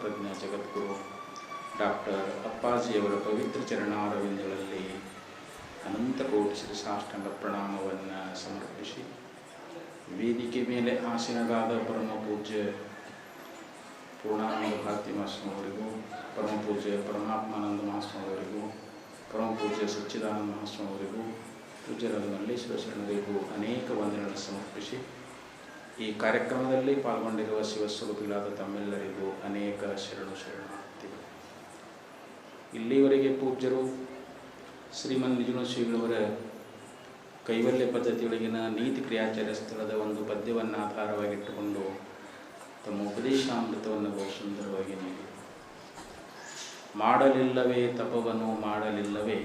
ಸ್ಥಿತಪ್ರಜ್ಞ ಜಗದ್ಗುರು doctor ಅಪ್ಪಾಜಿಯವರ ಪವಿತ್ರ ಚರಣಾರವಿಂದಗಳಲ್ಲಿ ಅನಂತ ಕೋಟಿ ಶ್ರೀಸಾಷ್ಟಾಂಗ ಪ್ರಣಾಮವನ್ನು ಸಮರ್ಪಿಸಿ, ವೇದಿಕೆ ಮೇಲೆ ಆಸೀನರಾದ ಪರಮ ಪೂಜ್ಯ ಪೂರ್ಣಾನಂದ ಭಾರತಿ ಮಹಾಸ್ವಾಮಿಯವರಿಗೂ ಪರಮ ಪೂಜ್ಯ ಪರಮಾತ್ಮಾನಂದ ಮಹಾಸ್ವಾಮಿಯವರಿಗೂ ಪರಮ ಪೂಜ್ಯ ಸಚ್ಚಿದಾನಂದ ಮಹಾಸ್ವಾಮಿಯವರಿಗೂ ಪೂಜ್ಯರಾದ ಮಲ್ಲೇಶ್ವರ ಶರಣರಿಗೂ ಅನೇಕ ವಂದನೆಗಳನ್ನು ಸಮರ್ಪಿಸಿ ಈ ಕಾರ್ಯಕ್ರಮದಲ್ಲಿ ಪಾಲ್ಗೊಂಡಿರುವ ಶಿವಸ್ವರೂಪಿಗಳಾದ ತಮ್ಮೆಲ್ಲರಿಗೂ ಅನೇಕ ಶರಣು ಶರಣಾರ್ಥಿಗಳು. ಇಲ್ಲಿವರೆಗೆ ಪೂಜ್ಯರು ಶ್ರೀಮನ್ ನಿಜುಣ ಶ್ರೀಗಳವರ ಕೈವಲ್ಯ ಪದ್ಧತಿಯೊಳಗಿನ ನೀತಿ ಕ್ರಿಯಾಚಾರ್ಯ ಸ್ಥಳದ ಒಂದು ಪದ್ಯವನ್ನು ಆಧಾರವಾಗಿಟ್ಟುಕೊಂಡು ತಮ್ಮ ಉಪದೇಶಾಮೃತವನ್ನು ಬಹು ಸುಂದರವಾಗಿ ನೀಡಿ. ಮಾಡಲಿಲ್ಲವೇ ತಪವನ್ನು ಮಾಡಲಿಲ್ಲವೇ,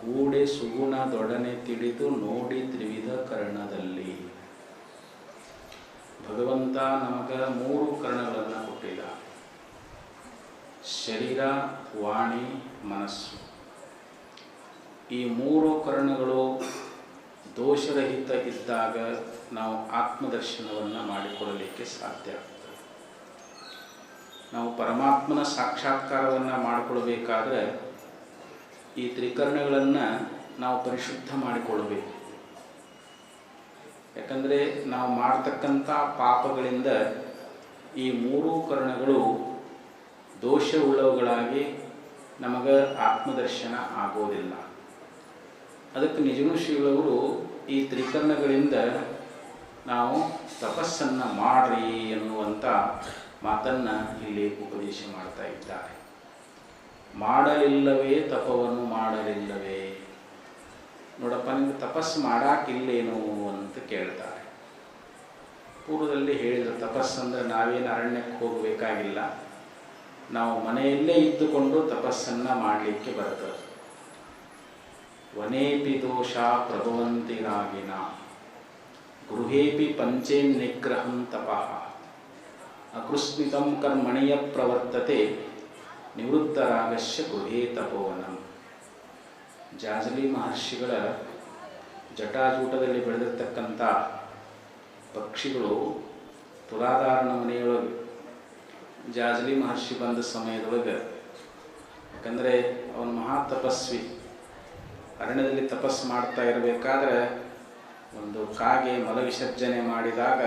ಕೂಡೆ ಸುಗುಣದೊಡನೆ ತಿಳಿದು ನೋಡಿ ತ್ರಿವಿಧ ಕರ್ಣದಲ್ಲಿ. ಭಗವಂತ ನಮಗೆ ಮೂರು ಕರ್ಣಗಳನ್ನು ಕೊಟ್ಟಿಲ್ಲ ಶರೀರ, ವಾಣಿ, ಮನಸ್ಸು. ಈ ಮೂರು ಕರ್ಣಗಳು ದೋಷರಹಿತ ಇದ್ದಾಗ ನಾವು ಆತ್ಮದರ್ಶನವನ್ನು ಮಾಡಿಕೊಳ್ಳಲಿಕ್ಕೆ ಸಾಧ್ಯ ಆಗ್ತದೆ. ನಾವು ಪರಮಾತ್ಮನ ಸಾಕ್ಷಾತ್ಕಾರವನ್ನು ಮಾಡಿಕೊಳ್ಬೇಕಾದ್ರೆ ಈ ತ್ರಿಕರಣಗಳನ್ನು ನಾವು ಪರಿಶುದ್ಧ ಮಾಡಿಕೊಳ್ಬೇಕು ಯಾಕಂದರೆ ನಾವು ಮಾಡ್ತಕ್ಕಂಥ ಪಾಪಗಳಿಂದ ಈ ಮೂರೂ ಕರ್ಣಗಳು ದೋಷವುಳ್ಳವುಗಳಾಗಿ ನಮಗೆ ಆತ್ಮದರ್ಶನ ಆಗೋದಿಲ್ಲ. ಅದಕ್ಕೆ ನಿಜನೂ ಶ್ರೀಗಳವರು ಈ ತ್ರಿಕರ್ಣಗಳಿಂದ ನಾವು ತಪಸ್ಸನ್ನು ಮಾಡ್ರಿ ಎನ್ನುವಂಥ ಮಾತನ್ನು ಇಲ್ಲಿ ಉಪದೇಶ ಮಾಡ್ತಾ ಇದ್ದಾರೆ. ಮಾಡಲಿಲ್ಲವೇ ತಪವನ್ನು ಮಾಡಲಿಲ್ಲವೇ? ನೋಡಪ್ಪ ನಿಮ್ಗೆ ತಪಸ್ಸು ಮಾಡಾಕಿಲ್ಲೇನು ಅಂತ ಕೇಳ್ತಾರೆ. ಪೂರ್ವದಲ್ಲಿ ಹೇಳಿದರು, ತಪಸ್ಸು ಅಂದರೆ ನಾವೇನು ಅರಣ್ಯಕ್ಕೆ ಹೋಗಬೇಕಾಗಿಲ್ಲ. ನಾವು ಮನೆಯಲ್ಲೇ ಇದ್ದುಕೊಂಡು ತಪಸ್ಸನ್ನು ಮಾಡಲಿಕ್ಕೆ ಬರ್ತದೆ ವನೇಪಿ ದೋಷ ಪ್ರಭವಂತಿರಾಗಿನ ಗೃಹೇಪಿ ಪಂಚೇನ್ ನಿಗ್ರಹಂ ತಪಃ. ಅಕೃಸ್ಮಿತಂ ಕರ್ಮಣಿಯ ಪ್ರವರ್ತತೆ ನಿವೃತ್ತರಾಗಶ್ಯ ಗೃಹೇ ತಪೋವನಂ. ಜಾಜಲಿ ಮಹರ್ಷಿಗಳ ಜಟಾಜೂಟದಲ್ಲಿ ಬೆಳೆದಿರ್ತಕ್ಕಂಥ ಪಕ್ಷಿಗಳು ತುಲಾಧಾರಣ ಮನೆಯೊಳಗೆ ಜಾಜಲಿ ಮಹರ್ಷಿ ಬಂದ ಸಮಯದೊಳಗೆ, ಯಾಕಂದರೆ ಅವನು ಮಹಾ ತಪಸ್ವಿ, ಅರಣ್ಯದಲ್ಲಿ ತಪಸ್ಸು ಮಾಡ್ತಾ ಇರಬೇಕಾದ್ರೆ ಒಂದು ಕಾಗೆ ಮಲವಿಸರ್ಜನೆ ಮಾಡಿದಾಗ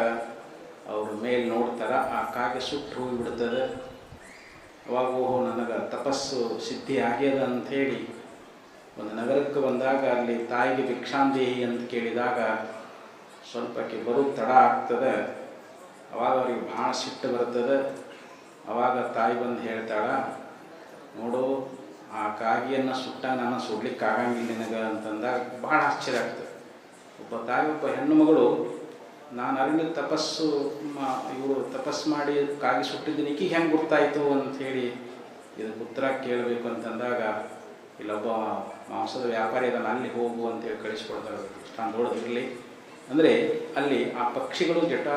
ಅವ್ರ ಮೇಲೆ ನೋಡ್ತಾರೆ, ಆ ಕಾಗೆ ಸುಟ್ಟು ಹೋಗಿಬಿಡ್ತದೆ. ಅವಾಗ ಓಹೋ, ನನಗೆ ತಪಸ್ಸು ಸಿದ್ಧಿ ಆಗ್ಯದ ಅಂಥೇಳಿ ಒಂದು ನಗರಕ್ಕೆ ಬಂದಾಗ ಅಲ್ಲಿ ತಾಯಿಗೆ ಭಿಕ್ಷಾಂದೇಹಿ ಅಂತ ಕೇಳಿದಾಗ ಸ್ವಲ್ಪಕ್ಕೆ ಬರು ತಡ ಆಗ್ತದೆ. ಅವಾಗ ಅವ್ರಿಗೆ ಭಾಳ ಸಿಟ್ಟು ಬರ್ತದೆ. ಅವಾಗ ತಾಯಿ ಬಂದು ಹೇಳ್ತಾಳ, ನೋಡು, ಆ ಕಾಗಿಯನ್ನು ಸುಟ್ಟ ನಾನು ಸುಡ್ಲಿಕ್ಕೆ ಆಗಂಗಿಲ್ಲ ನಿನಗೆ ಅಂತಂದಾಗ ಭಾಳ ಆಶ್ಚರ್ಯ ಆಗ್ತದೆ. ಒಬ್ಬ ತಾಯಿ, ಒಬ್ಬ ಹೆಣ್ಣು ಮಗಳು, ನಾನು ಅರಣ್ಯ ತಪಸ್ಸು ಇವರು ತಪಸ್ಸು ಮಾಡಿ ಕಾಗಿ ಸುಟ್ಟಿದ್ದೀನಿ ಈಕಿಗೆ ಹೆಂಗೆ ಗೊತ್ತಾಯಿತು ಹೇಳಿ ಇದಕ್ಕೆ ಉತ್ತರ ಕೇಳಬೇಕು ಅಂತಂದಾಗ ಇಲ್ಲೊಬ್ಬ ಮಾಂಸದ ವ್ಯಾಪಾರಿ ಅದನ್ನು ಅಲ್ಲಿ ಹೋಗು ಅಂತೇಳಿ ಕಳಿಸ್ಕೊಡ್ತಾರೆ. ದೃಷ್ಟಾಂತ ದೊಡ್ಡದಿರಲಿ ಅಂದರೆ ಅಲ್ಲಿ ಆ ಪಕ್ಷಿಗಳು ಜಟ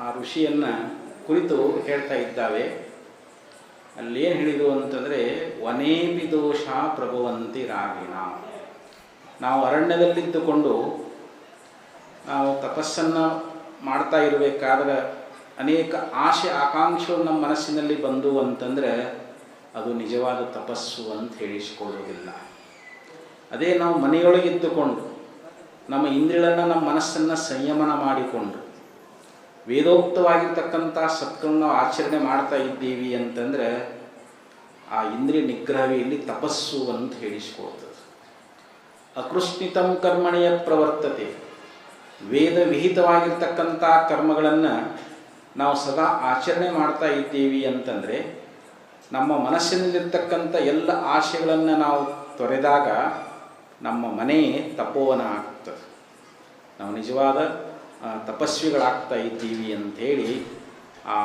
ಆ ಋಷಿಯನ್ನು ಕುರಿತು ಹೇಳ್ತಾ ಇದ್ದಾವೆ. ಅಲ್ಲಿ ಏನು ಹೇಳಿದರು ಅಂತಂದರೆ ವನೇಪಿ ದೋಷ ಪ್ರಭವಂತಿ ರಾಗಿಣ ನಾವು ಅರಣ್ಯದಲ್ಲಿದ್ದುಕೊಂಡು ನಾವು ತಪಸ್ಸನ್ನು ಮಾಡ್ತಾ ಇರಬೇಕಾದ್ರೆ ಅನೇಕ ಆಶೆ, ಆಕಾಂಕ್ಷೆಗಳು ನಮ್ಮ ಮನಸ್ಸಿನಲ್ಲಿ ಬಂದು ಅಂತಂದರೆ ಅದು ನಿಜವಾದ ತಪಸ್ಸು ಅಂತ ಹೇಳಿಸಿಕೊಳ್ಳೋದಿಲ್ಲ. ಅದೇ ನಾವು ಮನೆಯೊಳಗಿದ್ದುಕೊಂಡು ನಮ್ಮ ಇಂದ್ರಿಯಗಳನ್ನು ನಮ್ಮ ಮನಸ್ಸನ್ನು ಸಂಯಮನ ಮಾಡಿಕೊಂಡು, ವೇದೋಕ್ತವಾಗಿರ್ತಕ್ಕಂಥ ಸತ್ಗಳನ್ನು ನಾವು ಆಚರಣೆ ಮಾಡ್ತಾ ಇದ್ದೀವಿ ಅಂತಂದರೆ ಆ ಇಂದ್ರಿಯ ನಿಗ್ರಹವೇ ಇಲ್ಲಿ ತಪಸ್ಸು ಅಂತ ಹೇಳಿಸ್ಕೊಳ್ತದೆ. ಅಕೃಷ್ಣಿತಂ ಕರ್ಮಣೆಯ ಪ್ರವರ್ತತೆ, ವೇದ ವಿಹಿತವಾಗಿರ್ತಕ್ಕಂಥ ಕರ್ಮಗಳನ್ನು ನಾವು ಸದಾ ಆಚರಣೆ ಮಾಡ್ತಾ ಇದ್ದೀವಿ ಅಂತಂದರೆ ನಮ್ಮ ಮನಸ್ಸಿನಲ್ಲಿರ್ತಕ್ಕಂಥ ಎಲ್ಲ ಆಶೆಗಳನ್ನು ನಾವು ತೊರೆದಾಗ ನಮ್ಮ ಮನೆ ತಪೋವನ ಆಗ್ತದೆ. ನಾವು ನಿಜವಾದ ತಪಸ್ವಿಗಳಾಗ್ತಾ ಇದ್ದೀವಿ ಅಂಥೇಳಿ ಆ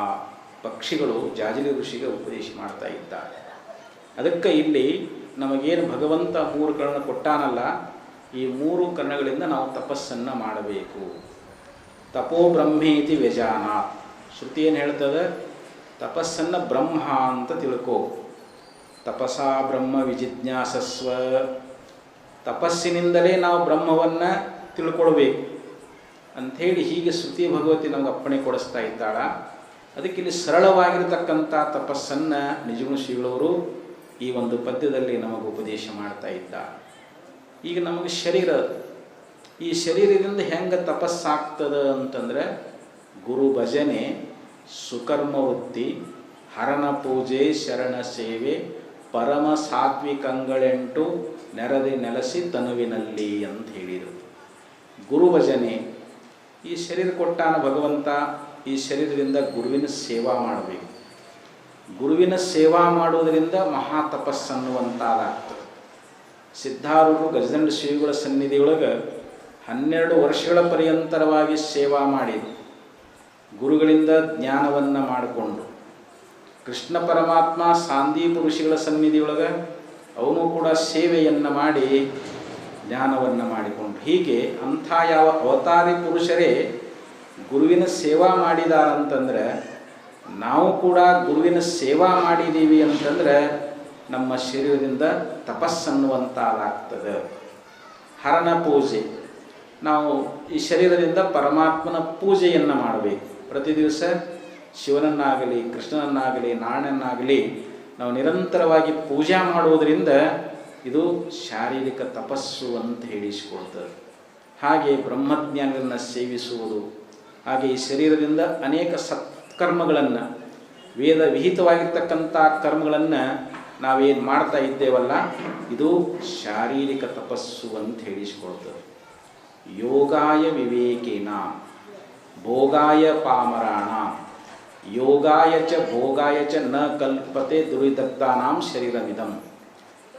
ಪಕ್ಷಿಗಳು ಜಾಜಲಿ ಋಷಿಗೆ ಉಪದೇಶ ಮಾಡ್ತಾ ಇದ್ದಾರೆ. ಅದಕ್ಕೆ ಇಲ್ಲಿ ನಮಗೇನು ಭಗವಂತ ಮೂರು ಕರ್ಣ ಕೊಟ್ಟಾನಲ್ಲ, ಈ ಮೂರು ಕರ್ಣಗಳಿಂದ ನಾವು ತಪಸ್ಸನ್ನು ಮಾಡಬೇಕು. ತಪೋ ಬ್ರಹ್ಮೇತಿ ವ್ಯಜಾನ ಶ್ರುತಿ ಏನು ಹೇಳ್ತದೆ? ತಪಸ್ಸನ್ನು ಬ್ರಹ್ಮ ಅಂತ ತಿಳ್ಕೋ. ತಪಸಾ ಬ್ರಹ್ಮ ವಿಜಿಜ್ಞಾಸಸ್ವ. ತಪಸ್ಸಿನಿಂದಲೇ ನಾವು ಬ್ರಹ್ಮವನ್ನು ತಿಳ್ಕೊಳ್ಬೇಕು. ಅಂಥೇಳಿ ಹೀಗೆ ಶ್ರುತಿ ಭಗವತಿ ನಮ್ಗೆ ಅಪ್ಪಣೆ ಕೊಡಿಸ್ತಾ ಇದ್ದಾಳ. ಅದಕ್ಕೆ ಇಲ್ಲಿ ಸರಳವಾಗಿರತಕ್ಕಂಥ ತಪಸ್ಸನ್ನು ನಿಜಗುಣ ಶ್ರೀಗಳವರು ಈ ಒಂದು ಪದ್ಯದಲ್ಲಿ ನಮಗೆ ಉಪದೇಶ ಮಾಡ್ತಾ ಇದ್ದ ಈಗ ನಮಗೆ ಶರೀರ, ಈ ಶರೀರದಿಂದ ಹೆಂಗೆ ತಪಸ್ಸಾಗ್ತದ ಅಂತಂದರೆ ಗುರು ಭಜನೆ ಸುಕರ್ಮ ವೃತ್ತಿ ಹರನ ಪೂಜೆ, ಶರಣ ಸೇವೆ, ಪರಮ ಸಾತ್ವಿಕಂಗಳೆಂಟು ನೆರದೆ ನೆಲೆಸಿ ತನುವಿನಲ್ಲಿ ಅಂತ ಹೇಳಿದರು. ಗುರುಭಜನೆ, ಈ ಶರೀರ ಕೊಟ್ಟಾನ ಭಗವಂತ ಈ ಶರೀರದಿಂದ ಗುರುವಿನ ಸೇವಾ ಮಾಡಬೇಕು. ಗುರುವಿನ ಸೇವಾ ಮಾಡುವುದರಿಂದ ಮಹಾ ತಪಸ್ಸನ್ನುವಂತಾದಾಗ್ತದೆ ಸಿದ್ಧಾರೂಢರು ಗಜದಂಡ ಶ್ರೀಗಳ ಸನ್ನಿಧಿಯೊಳಗೆ ಹನ್ನೆರಡು ವರ್ಷಗಳ ಪರ್ಯಂತರವಾಗಿ ಸೇವಾ ಮಾಡಿದರು. ಗುರುಗಳಿಂದ ಜ್ಞಾನವನ್ನು ಮಾಡಿಕೊಂಡು ಕೃಷ್ಣ ಪರಮಾತ್ಮ ಸಾಂದೀಪ ಋಷಿಗಳ ಸನ್ನಿಧಿಯೊಳಗೆ ಅವನು ಕೂಡ ಸೇವೆಯನ್ನು ಮಾಡಿ ಜ್ಞಾನವನ್ನು ಮಾಡಿಕೊಂಡು ಹೀಗೆ ಅಂಥ ಯಾವ ಅವತಾರಿ ಪುರುಷರೇ ಗುರುವಿನ ಸೇವಾ ಮಾಡಿದಾರಂತಂದ್ರೆ ನಾವು ಕೂಡ ಗುರುವಿನ ಸೇವಾ ಮಾಡಿದ್ದೀವಿ ಅಂತಂದ್ರೆ ನಮ್ಮ ಶರೀರದಿಂದ ತಪಸ್ಸನ್ನುವಂತಾದಾಗ್ತದೆ ಹರಣ ಪೂಜೆ. ನಾವು ಈ ಶರೀರದಿಂದ ಪರಮಾತ್ಮನ ಪೂಜೆಯನ್ನು ಮಾಡಬೇಕು. ಪ್ರತಿ ದಿವಸ ಶಿವನನ್ನಾಗಲಿ ಕೃಷ್ಣನನ್ನಾಗಲಿ ನಾರಾಯಣನಾಗಲಿ ನಾವು ನಿರಂತರವಾಗಿ ಪೂಜಾ ಮಾಡುವುದರಿಂದ ಇದು ಶಾರೀರಿಕ ತಪಸ್ಸು ಅಂತ ಹೇಳಿಸಿಕೊಳ್ತದೆ ಹಾಗೆ ಬ್ರಹ್ಮಜ್ಞಾನಗಳನ್ನು ಸೇವಿಸುವುದು, ಹಾಗೆ ಈ ಶರೀರದಿಂದ ಅನೇಕ ಸತ್ಕರ್ಮಗಳನ್ನು, ವೇದ ವಿಹಿತವಾಗಿರ್ತಕ್ಕಂಥ ಕರ್ಮಗಳನ್ನು ನಾವೇನು ಮಾಡ್ತಾ ಇದ್ದೇವಲ್ಲ, ಇದು ಶಾರೀರಿಕ ತಪಸ್ಸು ಅಂತ ಹೇಳಿಸಿಕೊಳ್ತದೆ ಯೋಗಾಯ ವಿವೇಕೇನ. ಭೋಗಾಯ ಪಾಮರಾಣ. ಯೋಗಾಯ ಚ ಭೋಗಾಯ ಚ ನ ಕಲ್ಪತೆ ದುರಿದತ್ತಾನಾಂ ಶರೀರವಿದಂ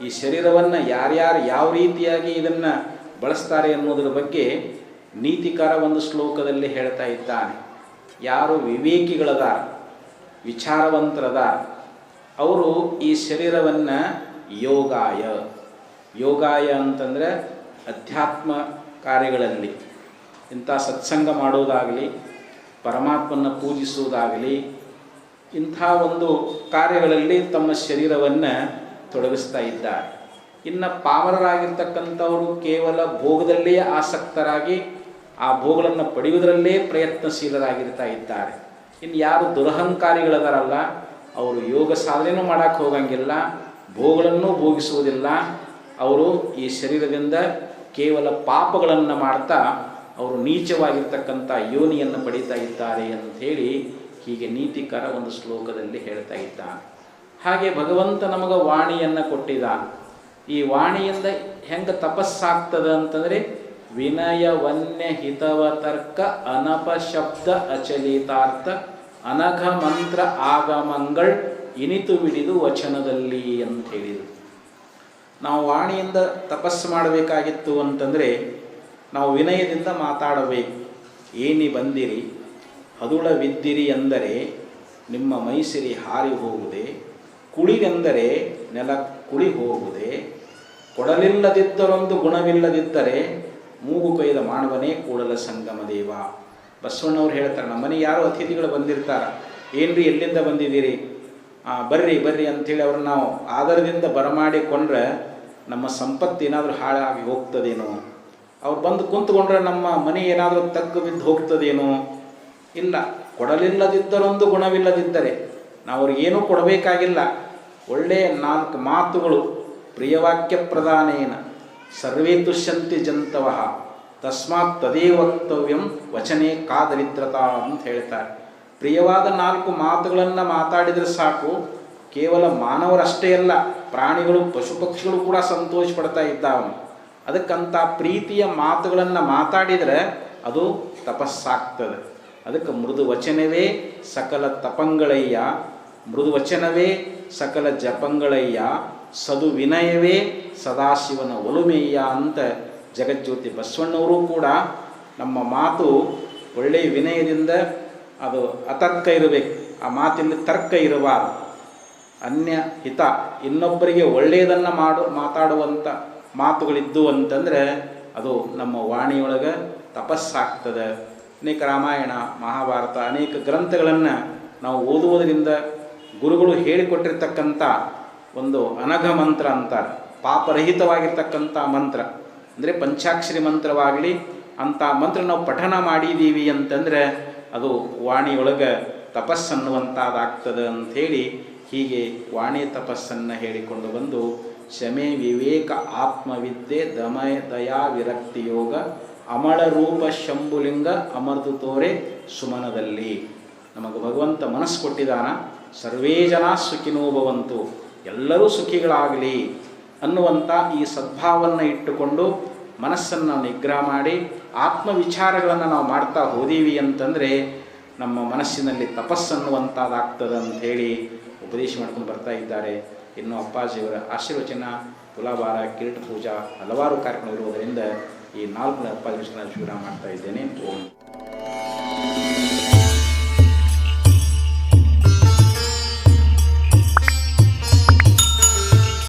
ಈ ಶರೀರವನ್ನು ಯಾರ್ಯಾರು ಯಾವ ರೀತಿಯಾಗಿ ಇದನ್ನು ಬಳಸ್ತಾರೆ ಅನ್ನೋದ್ರ ಬಗ್ಗೆ ನೀತಿಕಾರ ಒಂದು ಶ್ಲೋಕದಲ್ಲಿ ಹೇಳ್ತಾ ಇದ್ದಾನೆ. ಯಾರು ವಿವೇಕಿಗಳದ, ವಿಚಾರವಂತರದ, ಅವರು ಈ ಶರೀರವನ್ನು ಯೋಗಾಯ. ಯೋಗಾಯ ಅಂತಂದರೆ ಅಧ್ಯಾತ್ಮ ಕಾರ್ಯಗಳಲ್ಲಿ. ಇಂಥ ಸತ್ಸಂಗ ಮಾಡುವುದಾಗಲಿ, ಪರಮಾತ್ಮನ ಪೂಜಿಸುವುದಾಗಲಿ, ಇಂಥ ಒಂದು ಕಾರ್ಯಗಳಲ್ಲಿ ತಮ್ಮ ಶರೀರವನ್ನು ತೊಡಗಿಸ್ತಾ ಇದ್ದಾರೆ. ಇನ್ನು ಪಾವರರಾಗಿರ್ತಕ್ಕಂಥವರು ಕೇವಲ ಭೋಗದಲ್ಲೇ ಆಸಕ್ತರಾಗಿ ಆ ಭೋಗಗಳನ್ನು ಪಡೆಯುವುದರಲ್ಲೇ ಪ್ರಯತ್ನಶೀಲರಾಗಿರ್ತಾ ಇದ್ದಾರೆ. ಇನ್ನು ಯಾರು ದುರಹಂಕಾರಿಗಳದಾರಲ್ಲ, ಅವರು ಯೋಗ ಸಾಧನೆಯೂ ಮಾಡೋಕ್ಕೆ ಹೋಗಂಗಿಲ್ಲ, ಭೋಗಗಳನ್ನು ಭೋಗಿಸುವುದಿಲ್ಲ, ಅವರು ಈ ಶರೀರದಿಂದ ಕೇವಲ ಪಾಪಗಳನ್ನು ಮಾಡ್ತಾ ಅವರು ನೀಚವಾಗಿರ್ತಕ್ಕಂಥ ಯೋನಿಯನ್ನು ಪಡೀತಾ ಇದ್ದಾರೆ ಅಂತ ಹೇಳಿ ಹೀಗೆ ನೀತಿಕರ ಒಂದು ಶ್ಲೋಕದಲ್ಲಿ ಹೇಳ್ತಾ ಇದ್ದಾನೆ. ಹಾಗೆ ಭಗವಂತ ನಮಗೆ ವಾಣಿಯನ್ನು ಕೊಟ್ಟಿದ್ದ ಈ ವಾಣಿಯಿಂದ ಹೆಂಗೆ ತಪಸ್ಸಾಗ್ತದ ಅಂತಂದರೆ ವಿನಯ ವನ್ಯ ಹಿತವ ತರ್ಕ ಅನಪ ಶಬ್ದ ಅಚಲಿತಾರ್ಥ ಅನಘ ಮಂತ್ರ ಆಗಮಂಗಳ್ ಇನಿತು ಬಿಡಿದು ವಚನದಲ್ಲಿ ಅಂತ ಹೇಳಿದರು. ನಾವು ವಾಣಿಯಿಂದ ತಪಸ್ಸು ಮಾಡಬೇಕಾಗಿತ್ತು ಅಂತಂದರೆ ನಾವು ವಿನಯದಿಂದ ಮಾತಾಡಬೇಕು. ಏನಿ ಬಂದಿರಿ? ಹದುಳವಿದ್ದಿರಿ ಎಂದರೆ ನಿಮ್ಮ ಮೈಸಿರಿ ಹಾರಿ ಹೋಗುದೆ? ಕುಳಿಗೆಂದರೆ ನೆಲ ಕುಳಿ ಹೋಗುದೆ? ಕೊಡಲಿಲ್ಲದಿದ್ದರೊಂದು ಗುಣವಿಲ್ಲದಿದ್ದರೆ ಮೂಗು ಕೈದ ಮಾನವನೇ ಕೂಡಲ ಸಂಗಮ ದೇವ. ಬಸವಣ್ಣವ್ರು ಹೇಳ್ತಾರೆ, ನಮ್ಮ ಮನೆಗೆ ಯಾರೋ ಅತಿಥಿಗಳು ಬಂದಿರ್ತಾರೆ. ಏನ್ರಿ ಎಲ್ಲಿಂದ ಬಂದಿದ್ದೀರಿ? ಬರ್ರಿ ಬರ್ರಿ ಅಂಥೇಳಿ ಅವ್ರನ್ನ ನಾವು ಆಧಾರದಿಂದ ಬರಮಾಡಿಕೊಂಡ್ರೆ ನಮ್ಮ ಸಂಪತ್ತು ಏನಾದರೂ ಹಾಳಾಗಿ ಹೋಗ್ತದೇನೋ. ಅವ್ರು ಬಂದು ಕುಂತ್ಕೊಂಡ್ರೆ ನಮ್ಮ ಮನೆ ಏನಾದರೂ ತಗ್ಗು ಬಿದ್ದು ಹೋಗ್ತದೇನೋ? ಇಲ್ಲ. ಕೊಡಲಿಲ್ಲದಿದ್ದರೊಂದು ಗುಣವಿಲ್ಲದಿದ್ದರೆ ನಾವು ಅವ್ರಿಗೇನೂ ಕೊಡಬೇಕಾಗಿಲ್ಲ. ಒಳ್ಳೆಯ ನಾಲ್ಕು ಮಾತುಗಳು. ಪ್ರಿಯವಾಕ್ಯ ಪ್ರಧಾನೇನ. ಸರ್ವೇ ತುಷ್ಯಂತಿ ಜಂತವ. ತಸ್ಮಾತ್ ತದೇ ವಕ್ತವ್ಯಂ ವಚನೆ ಕಾದರಿದ್ರತಾ ಅಂತ ಹೇಳ್ತಾರೆ. ಪ್ರಿಯವಾದ ನಾಲ್ಕು ಮಾತುಗಳನ್ನು ಮಾತಾಡಿದರೆ ಸಾಕು. ಕೇವಲ ಮಾನವರಷ್ಟೇ ಅಲ್ಲ, ಪ್ರಾಣಿಗಳು ಪಶು ಪಕ್ಷಿಗಳು ಕೂಡ ಸಂತೋಷ ಪಡ್ತಾ ಇದ್ದಾವೆ. ಅದಕ್ಕಂಥ ಪ್ರೀತಿಯ ಮಾತುಗಳನ್ನು ಮಾತಾಡಿದರೆ ಅದು ತಪಸ್ಸಾಗ್ತದೆ. ಅದಕ್ಕೆ ಮೃದು ವಚನವೇ ಸಕಲ ತಪಂಗಳಯ್ಯ, ಮೃದು ವಚನವೇ ಸಕಲ ಜಪಂಗಳಯ್ಯ, ಸದು ವಿನಯವೇ ಸದಾಶಿವನ ಒಲುಮೆಯ್ಯ ಅಂತ ಜಗಜ್ಯೋತಿ ಬಸವಣ್ಣವರು ಕೂಡ ನಮ್ಮ ಮಾತು ಒಳ್ಳೆಯ ವಿನಯದಿಂದ ಅದು ಅತರ್ಕ ಇರಬೇಕು. ಆ ಮಾತಿನಲ್ಲಿ ತರ್ಕ ಇರಬಾರದು. ಅನ್ಯ ಹಿತ ಇನ್ನೊಬ್ಬರಿಗೆ ಒಳ್ಳೆಯದನ್ನು ಮಾಡು ಮಾತಾಡುವಂಥ ಮಾತುಗಳಿದ್ದು ಅಂತಂದರೆ ಅದು ನಮ್ಮ ವಾಣಿಯೊಳಗೆ ತಪಸ್ಸಾಗ್ತದೆ. ಅನೇಕ ರಾಮಾಯಣ, ಮಹಾಭಾರತ, ಅನೇಕ ಗ್ರಂಥಗಳನ್ನು ನಾವು ಓದುವುದರಿಂದ ಗುರುಗಳು ಹೇಳಿಕೊಟ್ಟಿರ್ತಕ್ಕಂಥ ಒಂದು ಅನಘ ಮಂತ್ರ ಅಂತಾರೆ. ಪಾಪರಹಿತವಾಗಿರ್ತಕ್ಕಂಥ ಮಂತ್ರ. ಅಂದರೆ ಪಂಚಾಕ್ಷರಿ ಮಂತ್ರವಾಗಲಿ ಅಂಥ ಮಂತ್ರ ನಾವು ಪಠನ ಮಾಡಿದ್ದೀವಿ ಅಂತಂದರೆ ಅದು ವಾಣಿಯೊಳಗೆ ತಪಸ್ಸನ್ನುವಂಥದ್ದಾಗ್ತದೆ ಅಂಥೇಳಿ ಹೀಗೆ ವಾಣಿ ತಪಸ್ಸನ್ನು ಹೇಳಿಕೊಂಡು ಬಂದು ಶಮೆ ವಿವೇಕ ಆತ್ಮವಿದ್ಯೆ ದಮಯ ದಯಾ ವಿರಕ್ತಿ ಯೋಗ ಅಮಳ ರೂಪ ಶಂಭುಲಿಂಗ ಅಮರ್ದು ತೋರೆ ಸುಮನದಲ್ಲಿ. ನಮಗೆ ಭಗವಂತ ಮನಸ್ಸು ಕೊಟ್ಟಿದ್ದಾನ ಸರ್ವೇ ಜನ ಸುಖಿನೋ ಭವಂತು, ಎಲ್ಲರೂ ಸುಖಿಗಳಾಗಲಿ ಅನ್ನುವಂಥ ಈ ಸದ್ಭಾವವನ್ನು ಇಟ್ಟುಕೊಂಡು ಮನಸ್ಸನ್ನು ನಿಗ್ರಹ ಮಾಡಿ ಆತ್ಮವಿಚಾರಗಳನ್ನು ನಾವು ಮಾಡ್ತಾ ಹೋದೀವಿ ಅಂತಂದರೆ ನಮ್ಮ ಮನಸ್ಸಿನಲ್ಲಿ ತಪಸ್ಸನ್ನುವಂಥದ್ದಾಗ್ತದೆ ಅಂಥೇಳಿ ಉಪದೇಶ ಮಾಡ್ಕೊಂಡು ಬರ್ತಾ ಇದ್ದಾರೆ. ಇನ್ನು ಅಪ್ಪಾಜಿಯವರ ಆಶೀರ್ವಚನ ತುಲಾಭಾರ ಕಿರೀಟ ಪೂಜಾ ಹಲವಾರು ಕಾರ್ಯಕ್ರಮ ಇರುವುದರಿಂದ ಈ ನಾಲ್ಕು ಅಪ್ಪಾಜಿ ಶಿವರಾಮ ಮಾಡ್ತಾ ಇದ್ದೇನೆ. ಓಂ.